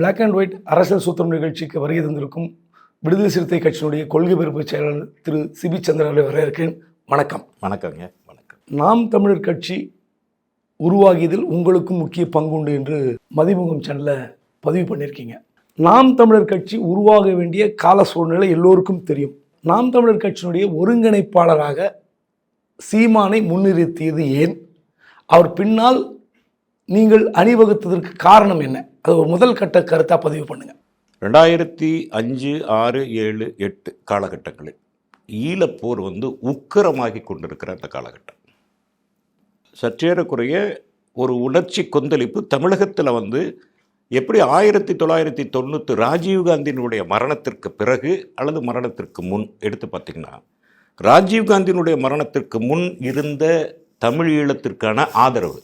Black and white அரசியல் சூத்திரம் நிகழ்ச்சிக்கு வருகை தந்திருக்கும் விடுதலை சிறுத்தை கட்சியினுடைய கொள்கை பரப்பு செயலாளர் திரு சிபி சந்திரனை வரவேற்கிறேன். வணக்கம். வணக்கங்க. வணக்கம். நாம் தமிழர் கட்சி உருவாகியதில் உங்களுக்கும் முக்கிய பங்கு உண்டு என்று மதிமுகம் சேனலில் பதிவு பண்ணியிருக்கீங்க. நாம் தமிழர் கட்சி உருவாக வேண்டிய கால சூழ்நிலை எல்லோருக்கும் தெரியும். நாம் தமிழர் கட்சியினுடைய ஒருங்கிணைப்பாளராக சீமானை முன்னிறுத்தியது ஏன்? அவர் பின்னால் நீங்கள் அணிவகுத்ததற்கு காரணம் என்ன? அது ஒரு முதல் கட்ட கருத்தாக பதிவு பண்ணுங்க. ரெண்டாயிரத்தி அஞ்சு ஆறு ஏழு எட்டு காலகட்டங்களில் ஈழப்போர் வந்து உக்கிரமாகி கொண்டிருக்கிற அந்த காலகட்டம். சற்றேறக்குறைய ஒரு உணர்ச்சி கொந்தளிப்பு தமிழகத்தில் வந்து எப்படி ஆயிரத்தி தொள்ளாயிரத்தி தொண்ணூற்றி ராஜீவ்காந்தியினுடைய மரணத்திற்கு பிறகு அல்லது மரணத்திற்கு முன் எடுத்து பார்த்திங்கன்னா ராஜீவ்காந்தியினுடைய மரணத்திற்கு முன் இருந்த தமிழ் ஈழத்திற்கான ஆதரவு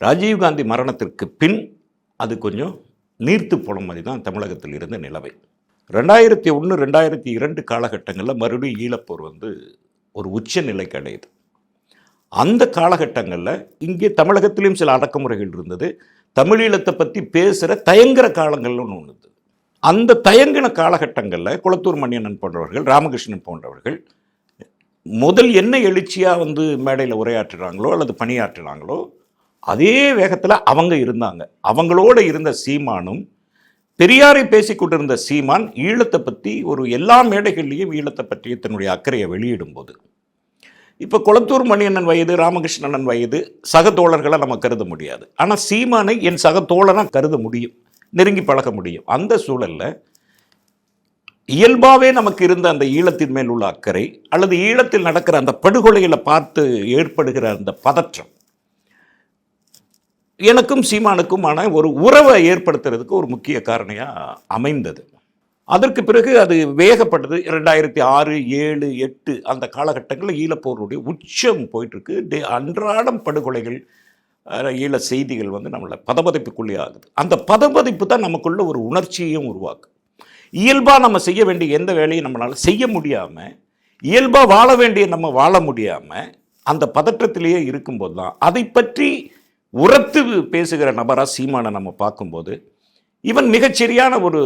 ராஜீவ்காந்தி மரணத்திற்கு பின் அது கொஞ்சம் நீர்த்து போன மாதிரி தான் தமிழகத்தில் இருந்த நிலவை. ரெண்டாயிரத்தி ஒன்று ரெண்டாயிரத்தி இரண்டு காலகட்டங்களில் மறுபடியும் ஈழப்போர் வந்து ஒரு உச்ச நிலைக்கு அடையுது. அந்த காலகட்டங்களில் இங்கே தமிழகத்திலையும் சில அடக்குமுறைகள் இருந்தது. தமிழீழத்தை பற்றி பேசுகிற தயங்குற காலங்கள்னு ஒன்று இருந்தது. அந்த தயங்கின காலகட்டங்களில் குளத்தூர் மணியண்ணன் போன்றவர்கள் ராமகிருஷ்ணன் போன்றவர்கள் முதல் என்ன எழுச்சியாக வந்து மேடையில் உரையாற்றுறாங்களோ அல்லது பணியாற்றுறாங்களோ அதே வேகத்தில் அவங்க இருந்தாங்க. அவங்களோட இருந்த சீமானும் பெரியாரை பேசி கொண்டிருந்த சீமான் ஈழத்தை பற்றி ஒரு எல்லா மேடைகள்லேயும் ஈழத்தை பற்றிய தன்னுடைய அக்கறையை வெளியிடும்போது. இப்போ குளத்தூர் மணியண்ணன் வயது ராமகிருஷ்ணன் வயது சக தோழர்களை நம்ம கருத முடியாது. ஆனால் சீமானை என் சக தோழனாக கருத முடியும். நெருங்கி பழக முடியும். அந்த சூழலில் இயல்பாகவே நமக்கு இருந்த அந்த ஈழத்தின் மேல் உள்ள அக்கறை அல்லது ஈழத்தில் நடக்கிற அந்த படுகொலைகளை பார்த்து ஏற்படுகிற அந்த பதற்றம் எனக்கும் சீமானுக்குமான ஒரு உறவை ஏற்படுத்துறதுக்கு ஒரு முக்கிய காரணியாக அமைந்தது. அதற்கு பிறகு அது வேகப்பட்டது. ரெண்டாயிரத்தி ஆறு ஏழு எட்டு அந்த காலகட்டங்களில் ஈழப்போருடைய உச்சம் போயிட்டுருக்கு. டே அன்றாடம் படுகொலைகள் ஈழ செய்திகள் வந்து நம்மளை பதபதைப்புக்குள்ளே ஆகுது. அந்த பதபதிப்பு தான் நமக்குள்ள ஒரு உணர்ச்சியையும் உருவாக்கும் இயல்பாக நம்ம செய்ய வேண்டிய எந்த வேலையும் நம்மளால் செய்ய முடியாமல் இயல்பாக வாழ வேண்டிய நம்ம வாழ முடியாமல் அந்த பதற்றத்திலேயே இருக்கும்போது தான் அதை பற்றி உரத்து பேசுகிற நபராக சீமானை நம்ம பார்க்கும்போது இவன் மிகச்சரியான ஒரு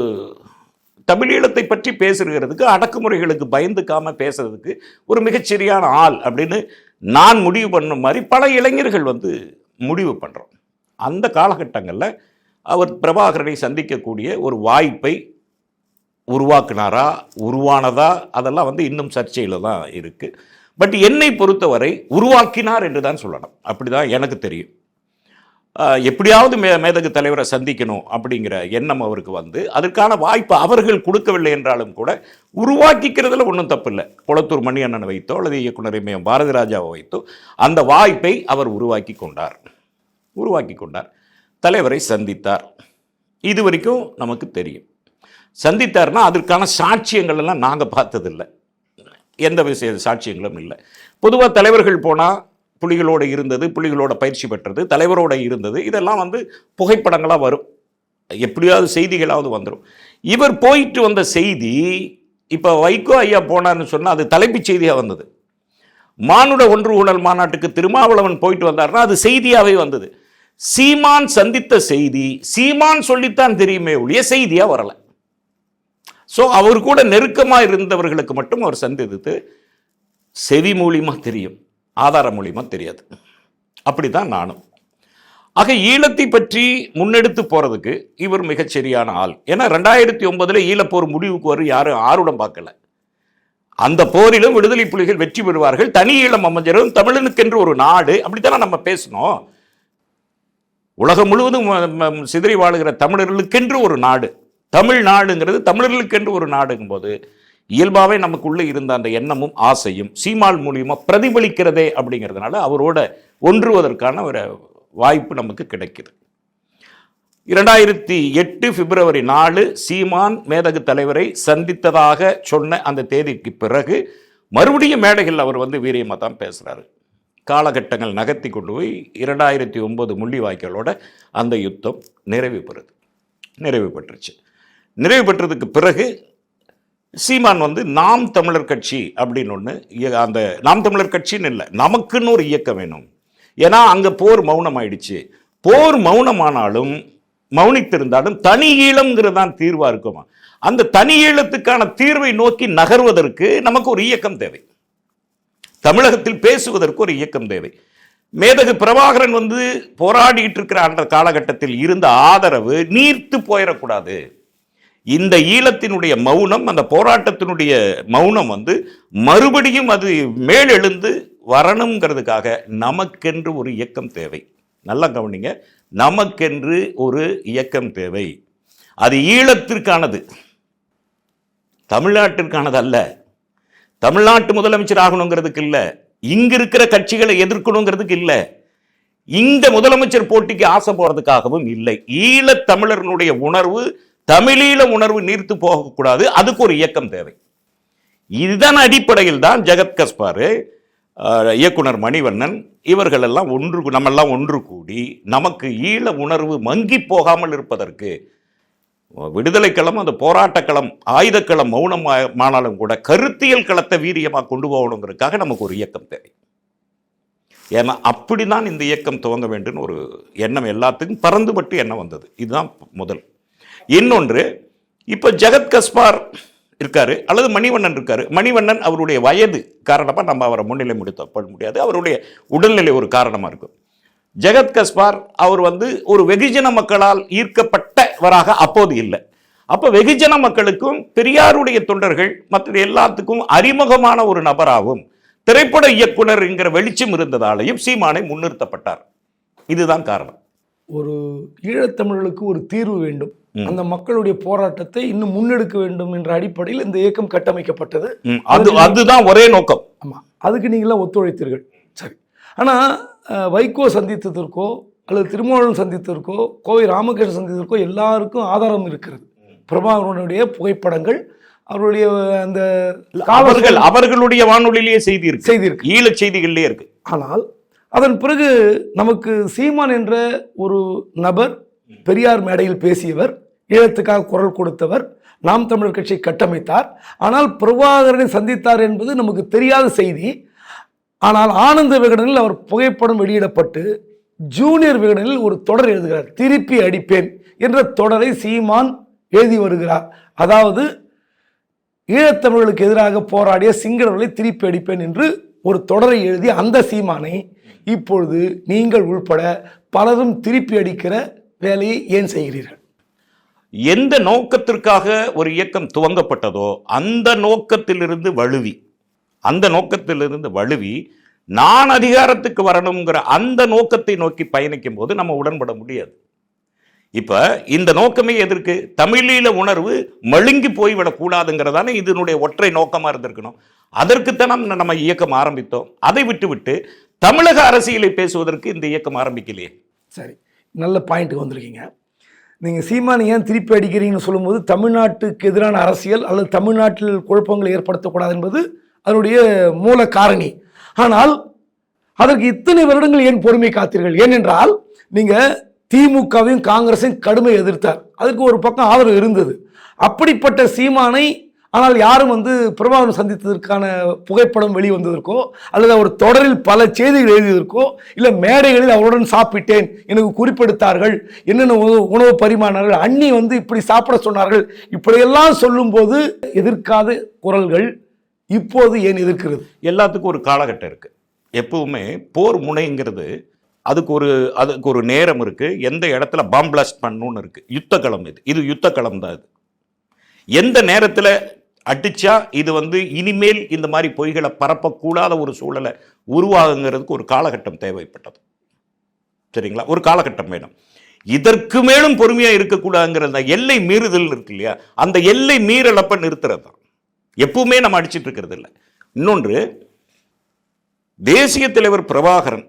தமிழீழத்தை பற்றி பேசுகிறதுக்கு அடக்குமுறைகளுக்கு பயந்துக்காம பேசுறதுக்கு ஒரு மிகச்சரியான ஆள் அப்படின்னு நான் முடிவு பண்ண மாதிரி பல இளைஞர்கள் வந்து முடிவு பண்ணுறோம் அந்த காலகட்டங்களில் அவர் பிரபாகரனை சந்திக்கக்கூடிய ஒரு வாய்ப்பை உருவாக்குனாரா உருவானதா அதெல்லாம் வந்து இன்னும் சர்ச்சையில் தான் இருக்குது பட் என்னை பொறுத்தவரை உருவாக்கினார் என்று தான் சொல்லணும். அப்படி தான் எனக்கு தெரியும். எப்படியாவது மே மேதகு தலைவரை சந்திக்கணும் அப்படிங்கிற எண்ணம் அவருக்கு வந்து அதற்கான வாய்ப்பு அவர்கள் கொடுக்கவில்லை என்றாலும் கூட உருவாக்கிக்கிறதுல ஒன்றும் தப்பு இல்லை குளத்தூர் மணி அண்ணனை வைத்தோ அல்லது இயக்குனர் இமயம் பாரதி ராஜாவை வைத்தோ அந்த வாய்ப்பை அவர் உருவாக்கி கொண்டார். உருவாக்கி கொண்டார். தலைவரை சந்தித்தார். இது வரைக்கும் நமக்கு தெரியும். சந்தித்தார்னா அதற்கான சாட்சியங்கள் எல்லாம் நாங்கள் பார்த்ததில்லை. எந்த விஷய சாட்சியங்களும் இல்லை. பொதுவாக தலைவர்கள் போனால் புலிகளோடு இருந்தது புலிகளோட பயிற்சி பெற்றது தலைவரோட இருந்தது. இதெல்லாம் வந்து புகைப்படங்களாக வரும். எப்படியாவது செய்திகளாவது வந்துடும் இவர் போயிட்டு வந்த செய்தி இப்போ வைகோ ஐயா போனார்னு சொன்னால் அது தலைப்புச் செய்தியாக வந்தது. மானுட ஒன்று ஊழல் மாநாட்டுக்கு திருமாவளவன் போயிட்டு வந்தார்னா அது செய்தியாகவே வந்தது. சீமான் சந்தித்த செய்தி சீமான் சொல்லித்தான் தெரியுமே ஒழிய செய்தியாக வரலை. ஸோ அவர் கூட நெருக்கமாக இருந்தவர்களுக்கு மட்டும் அவர் சந்தித்து செவி மூலியமாக தெரியும். ஆதாரம் மூலியமாக தெரியாது. அப்படி தான் நானும். ஆக ஈழத்தை பற்றி முன்னெடுத்து போகிறதுக்கு இவர் மிகச்சரியான ஆள். ஏன்னா ரெண்டாயிரத்தி ஒன்பதில் ஈழப்போர் முடிவுக்கு வரும் யாரும் ஆர்வம் பார்க்கல. அந்த போரிலும் விடுதலை புலிகள் வெற்றி பெறுவார்கள். தனி ஈழம் அமைஞ்சரும் தமிழனுக்கென்று ஒரு நாடு. அப்படித்தானே நம்ம பேசணும்? உலகம் முழுவதும் சிதறி வாழுகிற தமிழர்களுக்கென்று ஒரு நாடு. தமிழ்நாடுங்கிறது தமிழர்களுக்கென்று ஒரு நாடுங்கும்போது இயல்பாகவே நமக்குள்ளே இருந்த அந்த எண்ணமும் ஆசையும் சீமாள் மூலியமாக பிரதிபலிக்கிறதே அப்படிங்கிறதுனால அவரோட ஒன்றுவதற்கான ஒரு வாய்ப்பு நமக்கு கிடைக்குது. இரண்டாயிரத்தி எட்டு பிப்ரவரி நாலு சீமான் மேதகு தலைவரை சந்தித்ததாக சொன்ன அந்த தேதிக்கு பிறகு மறுபடியும் மேடைகள் அவர் வந்து வீரியமாக தான் பேசுகிறாரு காலகட்டங்கள் நகர்த்தி கொண்டு போய் இரண்டாயிரத்தி ஒம்பது முள்ளிவாய்க்காலோட அந்த யுத்தம் நிறைவு பெறுது. நிறைவு பெற்றுச்சு. நிறைவு பெற்றதுக்கு பிறகு சீமான் வந்து நாம் தமிழர் கட்சி அப்படின்னு ஒன்று அந்த நாம் தமிழர் கட்சின்னு இல்லை நமக்குன்னு ஒரு இயக்கம் வேணும். ஏன்னா அங்கே போர் மௌனம் ஆயிடுச்சு போர் மௌனமானாலும் மௌனித்திருந்தாலும் தனி ஈழம்ங்கிறது தான் தீர்வாக இருக்குமா? அந்த தனி ஈழத்துக்கான தீர்வை நோக்கி நகர்வதற்கு நமக்கு ஒரு இயக்கம் தேவை. தமிழகத்தில் பேசுவதற்கு ஒரு இயக்கம் தேவை. மேதகு பிரபாகரன் வந்து போராடிட்டு இருக்கிற அந்த காலகட்டத்தில் இருந்த ஆதரவு நீர்த்து போயிடக்கூடாது. இந்த ஈழத்தினுடைய மௌனம் அந்த போராட்டத்தினுடைய மௌனம் வந்து மறுபடியும் அது மேலெழுந்து வரணுங்கிறதுக்காக நமக்கென்று ஒரு இயக்கம் தேவை. நல்லா கவனிங்க. நமக்கென்று ஒரு இயக்கம் தேவை. அது ஈழத்திற்கானது. தமிழ்நாட்டிற்கானது அல்ல தமிழ்நாட்டு முதலமைச்சர் ஆகணுங்கிறதுக்கு இல்லை. இங்க இருக்கிற கட்சிகளை எதிர்க்கணுங்கிறதுக்கு இல்லை. இந்த முதலமைச்சர் போட்டிக்கு ஆசை போறதுக்காகவும் இல்லை. ஈழத் தமிழர்களுடைய உணர்வு தமிழீழ உணர்வு நீர்த்து போகக்கூடாது. அதுக்கு ஒரு இயக்கம் தேவை. இதுதான் அடிப்படையில் தான் ஜெகத் கஸ்பாரு இயக்குனர் மணிவண்ணன் இவர்களெல்லாம் ஒன்று நம்மெல்லாம் ஒன்று கூடி நமக்கு ஈழ உணர்வு மங்கி போகாமல் இருப்பதற்கு விடுதலை களம் அந்த போராட்டக்களம் ஆயுதக்களம் மௌனமானாலும் கூட கருத்தியல் களத்தை வீரியமாக கொண்டு போகணுங்கிறதுக்காக நமக்கு ஒரு இயக்கம் தேவை. ஏன்னா அப்படிதான் இந்த இயக்கம் துவங்க வேண்டும் ஒரு எண்ணம் எல்லாத்துக்கும் பறந்துபட்டு எண்ணம் வந்தது. இதுதான் முதல். இன்னொன்று இப்போ ஜெகத் கஸ்பார் இருக்காரு அல்லது மணிவண்ணன் இருக்காரு. மணிவண்ணன் அவருடைய வயது காரணமாக நம்ம அவரை முன்னிலை முடித்த முடியாது. அவருடைய உடல்நிலை ஒரு காரணமாக இருக்கும். ஜெகத் கஸ்பார் அவர் வந்து ஒரு வெகுஜன மக்களால் ஈர்க்கப்பட்டவராக அப்போது இல்லை. அப்போ வெகுஜன மக்களுக்கும் பெரியாருடைய தொண்டர்கள் மற்ற எல்லாத்துக்கும் அறிமுகமான ஒரு நபராகவும் திரைப்பட இயக்குனர் என்கிற வெளிச்சம் இருந்ததாலையும் சீமானை முன்னிறுத்தப்பட்டார். இதுதான் காரணம். ஒரு ஈழத்தமிழர்களுக்கு ஒரு தீர்வு வேண்டும். அந்த மக்களுடைய போராட்டத்தை இன்னும் முன்னெடுக்க வேண்டும் என்ற அடிப்படையில் இந்த இயக்கம் கட்டமைக்கப்பட்டது. அது அதுதான் ஒரே நோக்கம். ஆமாம் அதுக்கு நீங்களாம் ஒத்துழைத்தீர்கள். சரி. ஆனால் வைகோ சந்தித்ததற்கோ அல்லது திருமாவளவன் சந்தித்ததற்கோ கோவை ராமகிருஷ்ணன் சந்தித்ததற்கோ எல்லாருக்கும் ஆதாரம் இருக்கிறது. பிரபாகரனுடைய புகைப்படங்கள் அவருடைய அந்த அவர்கள் அவர்களுடைய வானொலியிலேயே செய்தி இருக்கு செய்தி இருக்கு. ஈழச் செய்திகள்லயே இருக்கு ஆனால் அதன் பிறகு நமக்கு சீமான் என்ற ஒரு நபர் பெரியார் மேடையில் பேசியவர் ஈழத்துக்காக குரல் கொடுத்தவர் நாம் தமிழர் கட்சியை கட்டமைத்தார். ஆனால் பிரபாகரனை சந்தித்தார் என்பது நமக்கு தெரியாத செய்தி. ஆனால் ஆனந்த விகடனில் அவர் புகைப்படம் வெளியிடப்பட்டு ஜூனியர் விகடனில் ஒரு தொடர் எழுதுகிறார். திருப்பி அடிப்பேன் என்ற தொடரை சீமான் எழுதி வருகிறார். அதாவது ஈழத்தமிழர்களுக்கு எதிராக போராடிய சிங்களவர்களை திருப்பி அடிப்பேன் என்று ஒரு தொடரை எழுதி அந்த சீமானை இப்பொழுது நீங்கள் உள்பட பலரும் திருப்பி அடிக்கிற வேலையை ஏன் செய்கிறீர்கள்? எந்த நோக்கத்திற்காக ஒரு இயக்கம் துவங்கப்பட்டதோ அந்த நோக்கத்திலிருந்து வழுவி. அந்த நோக்கத்திலிருந்து வழுவி நான் அதிகாரத்துக்கு வரணுங்கிற அந்த நோக்கத்தை நோக்கி பயணிக்கும் போது நம்ம உடன்பட முடியாது. இப்போ இந்த நோக்கமே எதற்கு? தமிழீழ உணர்வு மழுங்கி போய்விடக்கூடாதுங்கிறதான இதனுடைய ஒற்றை நோக்கமாக இருந்திருக்கணும். அதற்குத்தான் நம்ம நம்ம இயக்கம் ஆரம்பித்தோம். அதை விட்டுவிட்டு தமிழக அரசியலை பேசுவதற்கு இந்த இயக்கம் ஆரம்பிக்கலையே. சரி நல்ல பாயிண்ட்டுக்கு வந்திருக்கீங்க. நீங்கள் சீமானை ஏன் திருப்பி அடிக்கிறீங்கன்னு சொல்லும்போது தமிழ்நாட்டுக்கு எதிரான அரசியல் அல்லது தமிழ்நாட்டில் குழப்பங்களை ஏற்படுத்தக்கூடாது என்பது அதனுடைய மூல காரணி. ஆனால் அதற்கு இத்தனை வருடங்கள் ஏன் பொறுமை காத்தீர்கள்? ஏனென்றால் நீங்கள் திமுகவையும் காங்கிரஸையும் கடுமை எதிர்த்தார். அதுக்கு ஒரு பக்கம் ஆதரவு இருந்தது. அப்படிப்பட்ட சீமானை ஆனால் யாரும் வந்து பிரபாகரன் சந்தித்ததற்கான புகைப்படம் வெளிவந்ததற்கோ அல்லது அவர் தொடரில் பல செய்திகள் எழுதியதற்கோ இல்லை மேடைகளில் அவருடன் சாப்பிட்டேன் எனக்கு குறிப்பெடுத்தார்கள் என்னென்ன உணவு உணவு பரிமாறினார்கள் அண்ணி வந்து இப்படி சாப்பிட சொன்னார்கள் இப்படியெல்லாம் சொல்லும்போது எதிர்க்காத குரல்கள் இப்போது ஏன் எதிர்க்கிறது? எல்லாத்துக்கும் ஒரு காலகட்டம் இருக்குது எப்பவுமே போர் முனைங்கிறது அதுக்கு ஒரு அதுக்கு ஒரு நேரம் இருக்குது எந்த இடத்துல பாம்பிளாஸ்ட் பண்ணணும்னு இருக்குது யுத்த களம் இது. இது யுத்த களம் தான் இது. எந்த நேரத்தில் அடிச்சா இது வந்து இனிமேல் இந்த மாதிரி பொய்களை பரப்பக்கூடாத ஒரு சூழலை உருவாகுங்கிறதுக்கு ஒரு காலகட்டம் தேவைப்பட்டது. சரிங்களா? ஒரு காலகட்டம் வேணும். இதற்கு மேலும் பொறுமையாக இருக்கக்கூடாதுங்கிற அந்த எல்லை மீறுதல் இருக்கு இல்லையா? அந்த எல்லை மீறலப்ப நிறுத்துறது தான். எப்பவுமே நம்ம அடிச்சிட்டு இருக்கிறது இல்லை. இன்னொன்று தேசிய தலைவர் பிரபாகரன்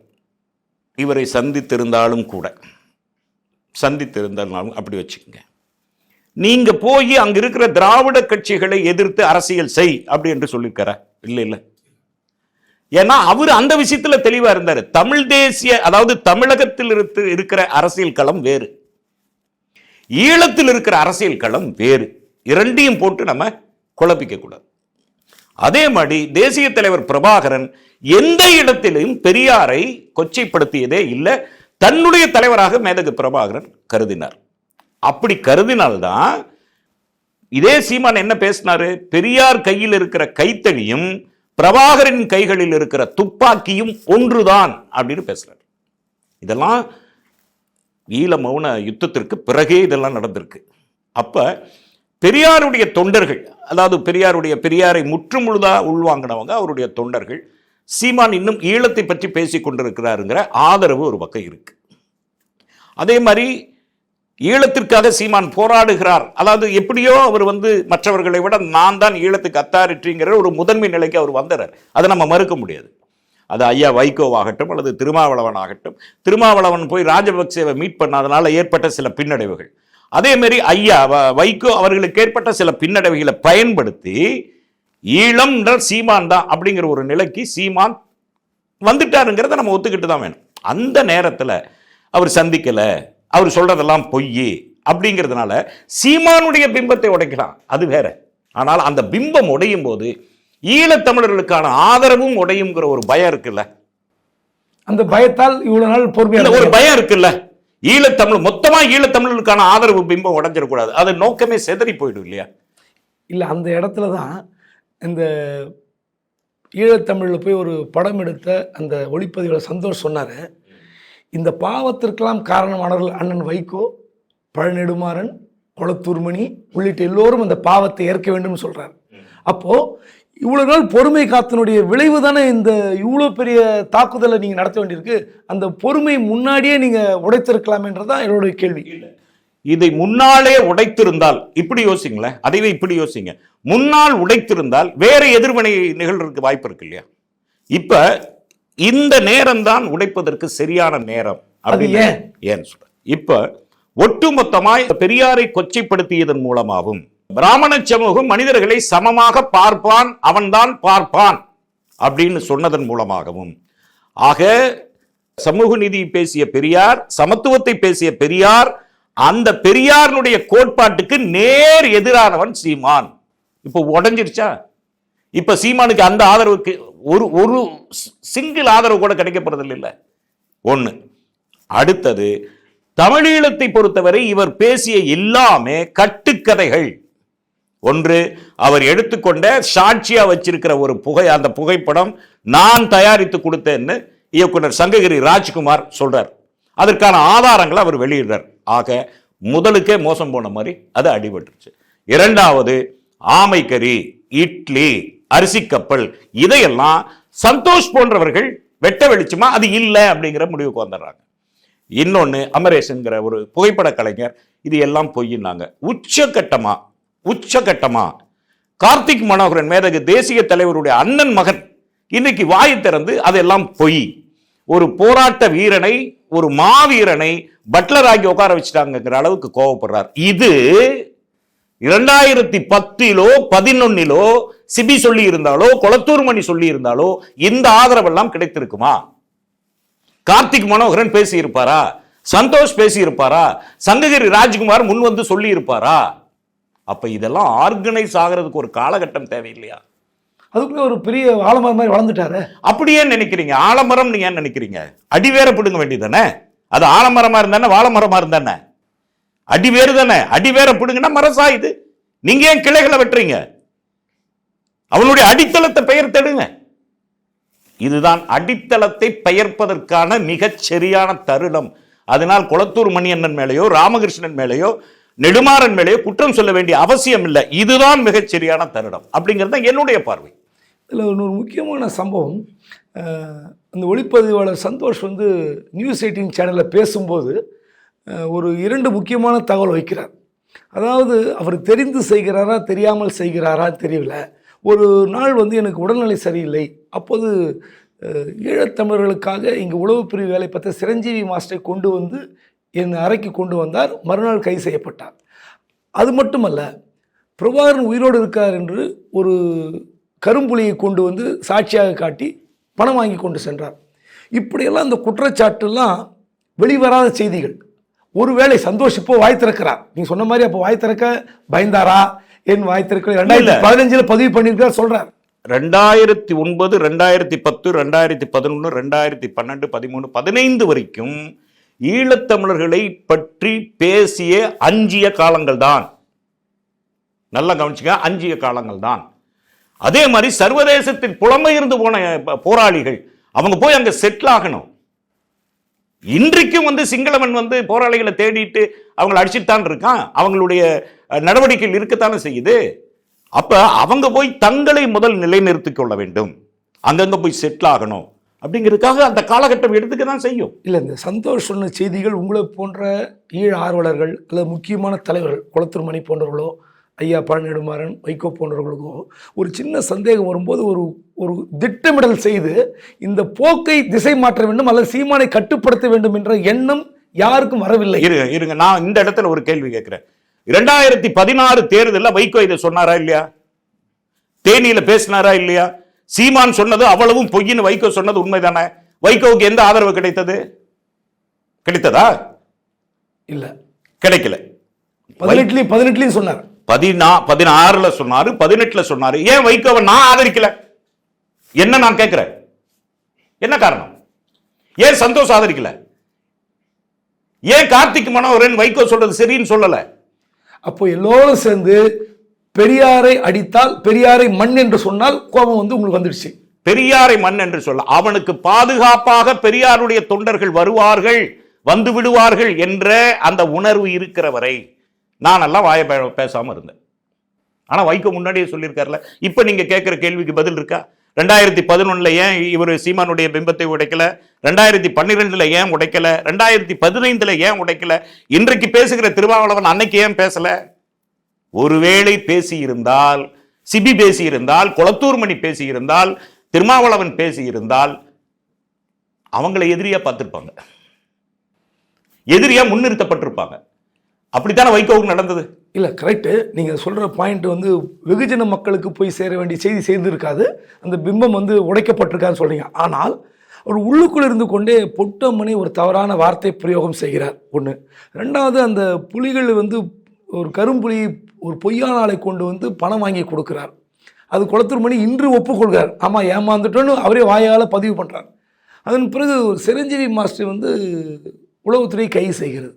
இவரை சந்தித்திருந்தாலும் கூட சந்தித்திருந்தாலும் அப்படி வச்சுக்கோங்க. நீங்க போய் அங்க இருக்கிற திராவிட கட்சிகளை எதிர்த்து அரசியல் செய் அப்படி என்று சொல்லியிருக்காரா இல்லை இல்லை. ஏன்னா அவர் அந்த விஷயத்துல தெளிவா இருந்தார். தமிழ் தேசிய அதாவது தமிழகத்தில் இருந்து இருக்கிற அரசியல் களம் வேறு. ஈழத்தில் இருக்கிற அரசியல் களம் வேறு. இரண்டையும் போட்டு நம்ம குழப்பிக்க கூடாது. அதே மாதிரி தேசிய தலைவர் பிரபாகரன் எந்த இடத்திலும் பெரியாரை கொச்சைப்படுத்தியதே இல்லை. தன்னுடைய தலைவராக மேதகு பிரபாகரன் கருதினார். அப்படி கருதினால்தான் இதே சீமான் என்ன பேசினாரு? பெரியார் கையில் இருக்கிற கைத்தடியும் பிரபாகரின் கைகளில் இருக்கிற துப்பாக்கியும் ஒன்றுதான் அப்படின்னு பேசுறாரு. இதெல்லாம் ஈழ மௌன யுத்தத்திற்கு பிறகே இதெல்லாம் நடந்திருக்கு. அப்ப பெரியாருடைய தொண்டர்கள் அதாவது பெரியாருடைய பெரியாரை முற்றுமுழுதா உள்வாங்கினவங்க அவருடைய தொண்டர்கள் சீமான் இன்னும் ஈழத்தை பற்றி பேசிக் கொண்டிருக்கிறாருங்கிற ஆதரவு ஒரு பக்கம் இருக்கு. அதே மாதிரி ஈழத்திற்காக சீமான் போராடுகிறார். அதாவது எப்படியோ அவர் வந்து மற்றவர்களை விட நான் தான் ஈழத்துக்கு அத்தாரிட்டிங்கிற ஒரு முதன்மை நிலைக்கு அவர் வந்துறார். அதை நம்ம மறுக்க முடியாது. அது ஐயா வைகோவாகட்டும் அல்லது திருமாவளவன் ஆகட்டும். திருமாவளவன் போய் ராஜபக்சேவை மீட் பண்ணாதனால ஏற்பட்ட சில பின்னடைவுகள். அதேமாரி ஐயா வ- வைகோ அவர்களுக்கு ஏற்பட்ட சில பின்னடைவுகளை பயன்படுத்தி ஈழம்ன்ற சீமான் தான் அப்படிங்கிற ஒரு நிலைக்கு சீமான் வந்துட்டாருங்கிறத நம்ம ஒத்துக்கிட்டு தான் வேணும். அந்த நேரத்தில் அவர் சந்திக்கலை. அவர் சொல்றதெல்லாம் பொய் அப்படிங்கிறதுனால சீமானுடைய பிம்பத்தை உடைக்கலாம். அது வேற. ஆனால் அந்த பிம்பம் உடையும் போது ஈழத்தமிழர்களுக்கான ஆதரவும் உடையுங்கிற ஒரு பயம் இருக்குல்ல. அந்த பயத்தால் இவ்வளவு நாள் இல்ல, பொறுமையாக ஒரு பயம் இருக்குல்ல. ஈழத்தமிழ் மொத்தமா ஈழத்தமிழர்களுக்கான ஆதரவு பிம்பம் உடைஞ்சிடக்கூடாது. அது நோக்கமே செதறி போயிடும் இல்லையா? இல்லை அந்த இடத்துல தான் இந்த ஈழத்தமிழில் போய் ஒரு படம் எடுத்த அந்த ஒளிப்பதிவில் சந்தோஷ் சொன்னார். இந்த பாவத்திற்கெல்லாம் காரணமானவர்கள் அண்ணன் வைகோ பழநெடுமாறன் குளத்தூர்மணி உள்ளிட்ட எல்லோரும் அந்த பாவத்தை ஏற்க வேண்டும் சொல்றார். அப்போ இவ்வளவு நாள் பொறுமை காத்தனுடைய விளைவு தானே இந்த இவ்வளோ பெரிய தாக்குதலை நீங்க நடத்த வேண்டியிருக்கு? அந்த பொறுமை முன்னாடியே நீங்க உடைத்திருக்கலாமேன்றதான் என்னுடைய கேள்வி. இதை முன்னாலே உடைத்திருந்தால் இப்படி யோசிங்களேன். அதைவே இப்படி யோசிங்க. முன்னால் உடைத்திருந்தால் வேற எதிர்வினை நிகழ்றதுக்கு வாய்ப்பு இருக்கு இல்லையா? இப்போ இந்த நேரம் தான் உடைப்பதற்கு சரியான நேரம் அப்படின்னு ஏன்? சொல்ற இப்ப ஒட்டுமொத்தமாய் பெரியாரை கொச்சைப்படுத்தியதன் மூலமாகவும் பிராமண சமூகம் மனிதர்களை சமமாக பார்ப்பான் அவன்தான் பார்ப்பான் அப்படின்னு சொன்னதன் மூலமாகவும். ஆக சமூக நீதி பேசிய பெரியார் சமத்துவத்தை பேசிய பெரியார் அந்த பெரியாரினுடைய கோட்பாட்டுக்கு நேர் எதிரானவன் சீமான். இப்போ உடைஞ்சிருச்சா? இப்ப சீமானுக்கு அந்த ஆதரவுக்கு ஒரு ஒரு சிங்கிள் ஆதரவு கூட கிடைக்கப்படுறது இல்லை. அடுத்தது தமிழீழத்தை பொறுத்தவரை இவர் பேசிய எல்லாமே கட்டுக்கதைகள். ஒன்று அவர் எடுத்துக்கொண்ட சாட்சியா வச்சிருக்கிற ஒரு புகை அந்த புகைப்படம் நான் தயாரித்து கொடுத்தேன்னு இயக்குனர் சங்ககிரி ராஜ்குமார் சொல்றார். அதற்கான ஆதாரங்களை அவர் வெளியிடுறார். ஆக முதலுக்கே மோசம் போன மாதிரி அது அடிபட்டுருச்சு. இரண்டாவது ஆமைக்கறி இட்லி. அரிசி கப்பல். இதையெல்லாம் சந்தோஷ் போன்றவர்கள் வெட்ட வெளிச்சமா அது இல்லை அப்படிங்கிற முடிவுக்கு வந்துடுறாங்க. இன்னொன்று அமரேஷன்கிற ஒரு புகைப்பட கலைஞர் இது எல்லாம் பொய்யினாங்க உச்சகட்டமா உச்சகட்டமா. கார்த்திக் மனோகரன் மேதகு தேசிய தலைவருடைய அண்ணன் மகன் இன்னைக்கு வாய் திறந்து அதெல்லாம் பொய். ஒரு போராட்ட வீரனை ஒரு மாவீரனை பட்லர் ஆகி உட்கார வச்சுட்டாங்கிற அளவுக்கு கோவப்படுறார். இது இரண்டாயிரத்தி பத்திலோ பதினொன்னிலோ சிபி சொல்லி இருந்தாலோ கொளத்தூர் மணி சொல்லி இருந்தாலோ இந்த ஆதரவெல்லாம் கிடைத்திருக்குமா? கார்த்திக் மனோகரன் பேசி இருப்பாரா சந்தோஷ் பேசி இருப்பாரா சங்ககிரி ராஜ்குமார் முன் வந்து சொல்லி இருப்பாரா அப்ப இதெல்லாம் ஆர்கனைஸ் ஆகிறதுக்கு ஒரு காலகட்டம் தேவையில்லையா? அதுக்குள்ளே ஒரு பெரிய ஆலமரம் மாதிரி வளர்ந்துட்டாரு. அப்படியே நினைக்கிறீங்க. ஆலமரம் நீங்க ஏன் நினைக்கிறீங்க? அடிவேர பிடுங்க வேண்டியதானே அது ஆலமரமா இருந்தானே வாழைமரமா இருந்தானே? அடிவேறு தானே? அடிவேர பிடுங்கன்னா மரம் சாயுது நீங்க ஏன் கிளைகளை வெட்டுறீங்க? அவனுடைய அடித்தளத்தை பெயர் தெடுங்க. இதுதான் அடித்தளத்தை பெயர்ப்பதற்கான மிகச் சரியான தருணம். அதனால் குளத்தூர் மணியண்ணன் மேலேயோ ராமகிருஷ்ணன் மேலேயோ நெடுமாறன் மேலேயோ குற்றம் சொல்ல வேண்டிய அவசியம் இல்லை. இதுதான் மிகச் சரியான தருணம். அப்படிங்கிறது தான் என்னுடைய பார்வை. இதில் இன்னொரு முக்கியமான சம்பவம். அந்த ஒளிப்பதிவாளர் சந்தோஷ் வந்து நியூஸ் எயிட்டின் சேனலில் பேசும்போது ஒரு இரண்டு முக்கியமான தகவல் வைக்கிறார். அதாவது அவர் தெரிந்து செய்கிறாரா தெரியாமல் செய்கிறாரா தெரியல. ஒரு நாள் வந்து எனக்கு உடல்நிலை சரியில்லை. அப்போது ஈழத்தமிழர்களுக்காக இங்கே உளவு பிரிவு வேலை பார்த்த சிரஞ்சீவி மாஸ்டரை கொண்டு வந்து என் அறைக்கு கொண்டு வந்தார். மறுநாள் கைது செய்யப்பட்டார். அது மட்டுமல்ல பிரபாகரன் உயிரோடு இருக்கார் என்று ஒரு கரும்புலியை கொண்டு வந்து சாட்சியாக காட்டி பணம் வாங்கி கொண்டு சென்றார். இப்படியெல்லாம் இந்த குற்றச்சாட்டுலாம் வெளிவராத செய்திகள். ஒருவேளை சந்தோஷ் இப்போ வாய் திறக்கிறார். நீ சொன்ன மாதிரி அப்போ வாய் திறக்க பயந்தாரா? என் வாய் திறக்க ரெண்டாயிரத்தி பதினஞ்சுல பதிவு பண்ணியிருக்கார் சொல்றார். ரெண்டாயிரத்தி ஒன்பது ரெண்டாயிரத்தி பத்து ரெண்டாயிரத்தி பதினொன்று ரெண்டாயிரத்தி பன்னெண்டு பதிமூணு பதினைந்து வரைக்கும் ஈழத்தமிழர்களை பற்றி பேசிய அஞ்சிய காலங்கள் தான் நல்லா கவனிச்சுங்க அஞ்சிய காலங்கள் தான் அதே மாதிரி சர்வதேசத்தில் புலம்பெயர்ந்து போன ப- போராளிகள் அவங்க போய் அங்க செட்டில் ஆகணும். இன்றைக்கும் வந்து சிங்களவன் வந்து போராளிகளை தேடிட்டு அவங்களை அடிச்சுட்டான் இருக்கான். அவங்களுடைய நடவடிக்கைகள் இருக்கத்தானே செய்யுது. அப்போ அவங்க போய் தங்களை முதல் நிலைநிறுத்திக் கொள்ள வேண்டும். அங்கங்கே போய் செட்டில் ஆகணும். அப்படிங்கிறதுக்காக அந்த காலகட்டம் எடுத்துக்க தான் செய்யும். இல்லை இந்த சந்தோஷ் சொன்ன செய்திகள் உங்களை போன்ற ஈழ ஆர்வலர்கள் அல்லது முக்கியமான தலைவர்கள் குளத்தூர்மணி போன்றவர்களோ ஐயா பழநெடுமாறன் வைகோ போன்றவர்களுக்கோ ஒரு சின்ன சந்தேகம் வரும்போது ஒரு ஒரு திட்டமிடல் செய்து இந்த போக்கை திசை மாற்ற வேண்டும் அல்லது சீமானை கட்டுப்படுத்த வேண்டும் என்ற எண்ணம் யாருக்கும் வரவில்லை. இருங்க இருங்க. நான் இந்த இடத்துல ஒரு கேள்வி கேட்கிறேன். இரண்டாயிரத்தி பதினாறு தேர்தலில் வைகோ இதை சொன்னாரா இல்லையா? தேனியில பேசினாரா இல்லையா? சீமான் சொன்னது அவ்வளவும் பொய்ன்னு வைகோ சொன்னது உண்மைதானே? வைகோவுக்கு எந்த ஆதரவு கிடைத்தது? கிடைத்ததா? இல்லை. கிடைக்கல. பதினெட்டுலையும் பதினெட்டுலையும் சொன்னார். பதினா பதினாறுல சொன்னாரு பதினெட்டுல சொன்னாரு. ஏன் வைகோவை நான் ஆதரிக்கல? என்ன நான் கேட்கிறேன்? என்ன காரணம்? ஏன் சந்தோஷ் ஆதரிக்கல? ஏன் கார்த்திக் மனோகரன் வைகோ சொல்றது சரின்னு சொல்லல? அப்போ எல்லோரும் சேர்ந்து பெரியாரை அடித்தால் பெரியாரை மண் என்று சொன்னால் கோபம் வந்து உங்களுக்கு வந்துடுச்சு. பெரியாரை மண் என்று சொல்ல அவனுக்கு பாதுகாப்பாக பெரியாருடைய தொண்டர்கள் வருவார்கள் வந்து விடுவார்கள் என்ற அந்த உணர்வு இருக்கிற நானெல்லாம் நான் எல்லாம் வாய பேசாமல் இருந்தேன். ஆனால் வைகோ முன்னாடியே சொல்லியிருக்காருல இப்போ நீங்கள் கேட்குற கேள்விக்கு பதில் இருக்கா? ரெண்டாயிரத்தி பதினொன்னுல ஏன் இவர் சீமானுடைய பிம்பத்தை உடைக்கல? ரெண்டாயிரத்தி பன்னிரெண்டுல ஏன் உடைக்கல? ரெண்டாயிரத்தி பதினைந்தில் ஏன் உடைக்கல? இன்றைக்கு பேசுகிற திருமாவளவன் அன்னைக்கு ஏன் பேசலை? ஒருவேளை பேசியிருந்தால் சிபி பேசியிருந்தால் குளத்தூர்மணி பேசியிருந்தால் திருமாவளவன் பேசியிருந்தால் அவங்களை எதிரியாக பார்த்துருப்பாங்க. எதிரியாக முன்னிறுத்தப்பட்டிருப்பாங்க. அப்படித்தானே வைகோவுக்கு நடந்தது? இல்லை கரெக்டு நீங்கள் சொல்கிற பாயிண்ட் வந்து வெகுஜன மக்களுக்கு போய் சேர வேண்டிய செய்தி சேர்ந்திருக்காது. அந்த பிம்பம் வந்து உடைக்கப்பட்டிருக்கான்னு சொல்கிறீங்க ஆனால் ஒரு உள்ளுக்குள் இருந்து கொண்டே பொட்டம்மணி ஒரு தவறான வார்த்தை பிரயோகம் செய்கிறார். ஒன்று ரெண்டாவது அந்த புலிகள் வந்து ஒரு கரும்புலி ஒரு பொய்யான கொண்டு வந்து பணம் வாங்கி கொடுக்குறார். அது குளத்தூர் மணி இன்று ஒப்புக்கொள்கிறார். ஆமாம் ஏமாந்துட்டோன்னு அவரே வாயால் பதிவு பண்ணுறார் அதன் பிறகு ஒரு சிரஞ்சீவி மாஸ்டர் வந்து உளவுத்துறை கைது செய்கிறது.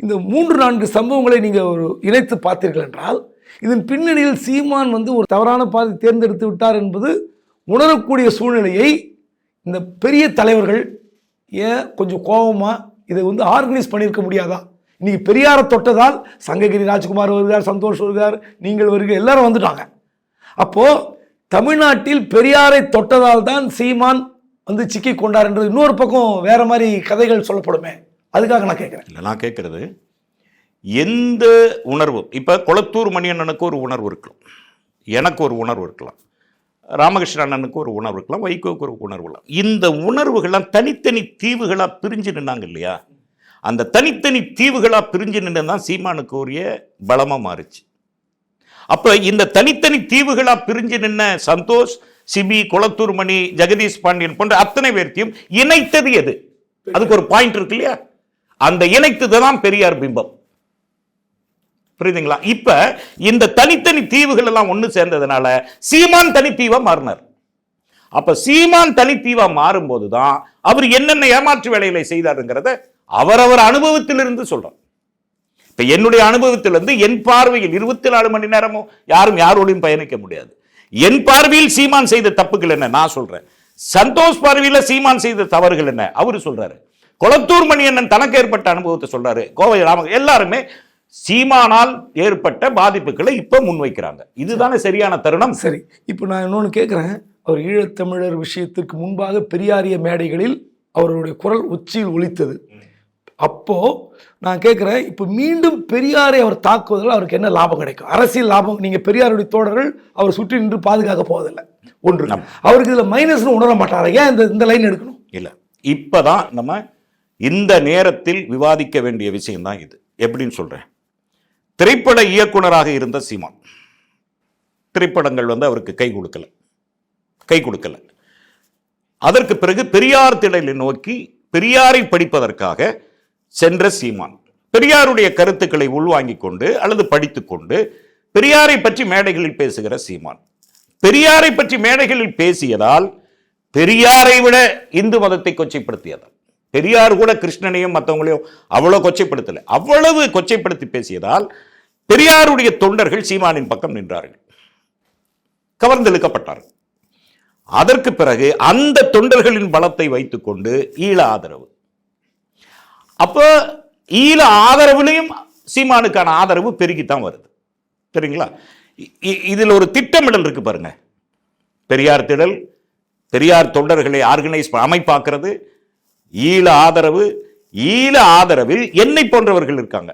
இந்த மூன்று நான்கு சம்பவங்களை நீங்கள் ஒரு இணைத்து பார்த்தீர்கள் என்றால் இதன் பின்னணியில் சீமான் வந்து ஒரு தவறான பாதை தேர்ந்தெடுத்து விட்டார் என்பது உணரக்கூடிய சூழ்நிலையை இந்த பெரிய தலைவர்கள் ஏன் கொஞ்சம் கோபமாக இதை வந்து ஆர்கனைஸ் பண்ணியிருக்க முடியாதா? இன்னைக்கு பெரியாரை தொட்டதால் சங்ககிரி ராஜ்குமார் வருகிறார் சந்தோஷ் வருகிறார் நீங்கள் வருக எல்லாரும் வந்துட்டாங்க. அப்போது தமிழ்நாட்டில் பெரியாரை தொட்டதால் தான் சீமான் வந்து சிக்கி கொண்டார் என்றது இன்னொரு பக்கம் வேறு மாதிரி கதைகள் சொல்லப்படுமே. அதுக்காக நான் கேட்குறேன். இல்லை நான் கேட்குறது எந்த உணர்வும் இப்போ குளத்தூர் மணியண்ணனுக்கு ஒரு உணர்வு இருக்கலாம். எனக்கு ஒரு உணர்வு இருக்கலாம். ராமகிருஷ்ண அண்ணனுக்கு ஒரு உணர்வு இருக்கலாம். வைகோவுக்கு ஒரு உணர்வு இருக்கலாம். இந்த உணர்வுகள்லாம் தனித்தனி தீவுகளாக பிரிஞ்சு நின்னாங்க இல்லையா? அந்த தனித்தனி தீவுகளாக பிரிஞ்சு நின்று தான் சீமானுக்கு உரிய பலமாக மாறுச்சு. அப்போ இந்த தனித்தனி தீவுகளாக பிரிஞ்சு நின்ன சந்தோஷ் சிபி குளத்தூர் மணி ஜெகதீஷ் பாண்டியன் போன்ற அத்தனை பேர்த்தையும் இணைத்தது எது? அதுக்கு ஒரு பாயிண்ட் இருக்கு இல்லையா? அந்த இணைத்தது தான் பெரியார் பிம்பம். புரியுதுங்களா? இப்ப இந்த தனித்தனி தீவுகள் எல்லாம் ஒன்று சேர்ந்ததுனால சீமான் தனித்தீவா மாறினார். அப்ப சீமான் தனித்தீவா மாறும்போது தான் அவர் என்னென்ன ஏமாற்று வேலைகளை செய்தாருங்கிறத அவரவர் அனுபவத்திலிருந்து சொல்றார். இப்ப என்னுடைய அனுபவத்திலிருந்து என் பார்வையில் இருபத்தி நாலு மணி நேரமும் யாரும் யாரோடையும் பயணிக்க முடியாது. என் பார்வையில் சீமான் செய்த தப்புகள் என்ன? நான் சொல்றேன். சந்தோஷ் பார்வையில் சீமான் செய்த தவறுகள் என்ன? அவரு சொல்றாரு. கொளத்தூர் மணி அண்ணன் தனக்கு ஏற்பட்ட அனுபவத்தை சொல்றாரு. கோவை ராம எல்லாருமே சீமானால் ஏற்பட்ட பாதிப்புகளை இப்ப முன்வைக்கிறாங்க. இதுதானே சரியான தருணம்? சரி இப்போ நான் இன்னொன்று கேட்குறேன் அவர் ஈழத்தமிழர் விஷயத்திற்கு முன்பாக பெரியாரிய மேடைகளில் அவருடைய குரல் உச்சியில் ஒலித்தது. அப்போ நான் கேட்குறேன் இப்போ மீண்டும் பெரியாரை அவர் தாக்குவதால் அவருக்கு என்ன லாபம் கிடைக்கும்? அரசியல் லாபம் நீங்கள் பெரியாருடைய தோழர்கள் அவர் சுற்றி நின்று பாதுகாக்க போவதில்லை. ஒன்று. அவருக்கு இதில் மைனஸ்னு உணர மாட்டாரா? ஏன் இந்த இந்த லைன் எடுக்கணும்? இல்ல. இப்பதான் நம்ம இந்த நேரத்தில் விவாதிக்க வேண்டிய விஷயம்தான் இது. எப்படின்னு சொல்றேன். திரைப்பட இயக்குனராக இருந்த சீமான். திரைப்படங்கள் வந்து அவருக்கு கை கொடுக்கல. கை கொடுக்கல. அதற்கு பிறகு பெரியார் திடலை நோக்கி பெரியாரை படிப்பதற்காக சென்ற சீமான். பெரியாருடைய கருத்துக்களை உள்வாங்கிக் கொண்டு அல்லது படித்துக்கொண்டு பெரியாரை பற்றி மேடைகளில் பேசுகிற சீமான். பெரியாரை பற்றி மேடைகளில் பேசியதால் பெரியாரை விட இந்து மதத்தை கொச்சைப்படுத்தியதால். பெரியார் கூட கிருஷ்ணனையும் மற்றவங்களையும் அவ்வளோ கொச்சைப்படுத்தலை. அவ்வளவு கொச்சைப்படுத்தி பேசியதால் பெரியாருடைய தொண்டர்கள் சீமானின் பக்கம் நின்றார்கள். கவர்ந்தெழுக்கப்பட்டார்கள் அதற்கு பிறகு அந்த தொண்டர்களின் பலத்தை வைத்துக்கொண்டு ஈழ ஆதரவு. அப்போ ஈழ ஆதரவுலையும் சீமானுக்கான ஆதரவு பெருகித்தான் வருது. சரிங்களா இதில் ஒரு திட்டமிடல் இருக்கு பாருங்க. பெரியார் திடல் பெரியார் தொண்டர்களை ஆர்கனைஸ் அமைப்பாக்குறது ஈழ ஆதரவு ஈழ ஆதரவில் என்னை போன்றவர்கள் இருக்காங்க.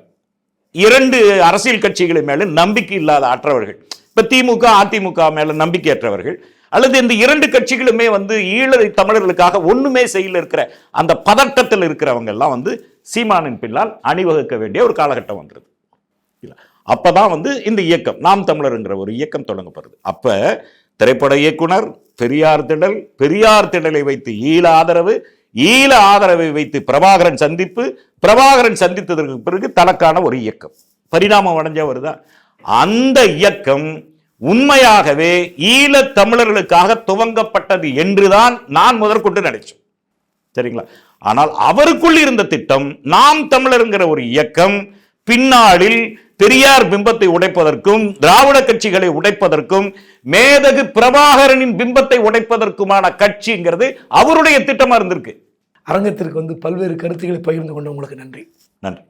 இரண்டு அரசியல் கட்சிகளின் மேலே நம்பிக்கை இல்லாத அற்றவர்கள். இப்போ திமுக அதிமுக மேலே நம்பிக்கையற்றவர்கள் அல்லது இந்த இரண்டு கட்சிகளுமே வந்து ஈழ தமிழர்களுக்காக ஒன்றுமே செய்யல இருக்கிற அந்த பதட்டத்தில் இருக்கிறவங்க எல்லாம் வந்து சீமானின் பின்னால் அணிவகுக்க வேண்டிய ஒரு காலகட்டம் வந்தது. அப்போ தான் வந்து இந்த இயக்கம் நாம் தமிழருங்கிற ஒரு இயக்கம் தொடங்கப்படுது. அப்போ திரைப்பட இயக்குனர் பெரியார் திடல் பெரியார் திடலை வைத்து ஈழ ஆதரவு ஈழ ஆதரவை வைத்து பிரபாகரன் சந்திப்பு பிரபாகரன் சந்தித்ததற்கு பிறகு தனக்கான ஒரு இயக்கம். பரிணாமம் அடைஞ்சவர் தான். அந்த இயக்கம் உண்மையாகவே ஈழத் தமிழர்களுக்காக துவங்கப்பட்டது என்றுதான் நான் முதற்கொண்டு நினைச்சேன். சரிங்களா? ஆனால் அவருக்குள் இருந்த திட்டம் நாம் தமிழருங்கிற ஒரு இயக்கம் பின்னாளில் பெரியார் பிம்பத்தை உடைப்பதற்கும் திராவிட கட்சிகளை உடைப்பதற்கும் மேதகு பிரபாகரனின் பிம்பத்தை உடைப்பதற்குமான கட்சிங்கிறது அவருடைய திட்டமா இருந்திருக்கு. அரங்கத்திற்கு வந்து பல்வேறு கருத்துக்களை பகிர்ந்து கொண்ட உங்களுக்கு நன்றி. நன்றி.